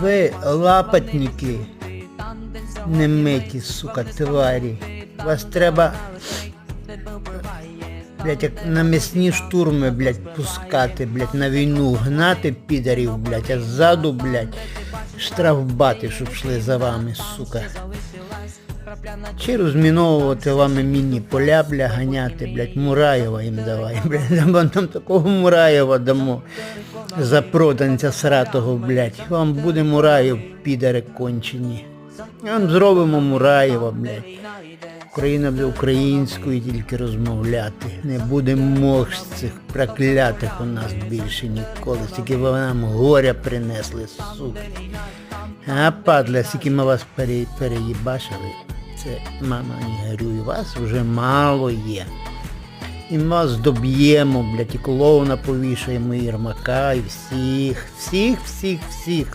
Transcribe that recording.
Ви лапотники, не миті, сука, тварі. Вас треба, блядь, як на м'ясні штурми, блядь, пускати, блядь, на війну гнати підарів, блядь, а ззаду, блядь, штрафбати, щоб йшли за вами, сука. Чи розміновувати вами міні поля, бля, ганяти, блядь, Мураєва їм давай, блядь, вам нам такого Мураєва дамо за проданця сратого, блядь. Вам буде Мураєв, підари кончені. Зробимо Мураєва, блядь. Україна буде українською тільки розмовляти. Не буде з цих проклятих у нас більше ніколи. Скільки ви нам горя принесли, суки. А падла, скільки ми вас пере, переїбашили. Це, мама, не горюй, вас вже мало є. І вас доб'ємо, блядь, і клоуна повішаємо, і Єрмака, і всіх, всіх, всіх, всіх.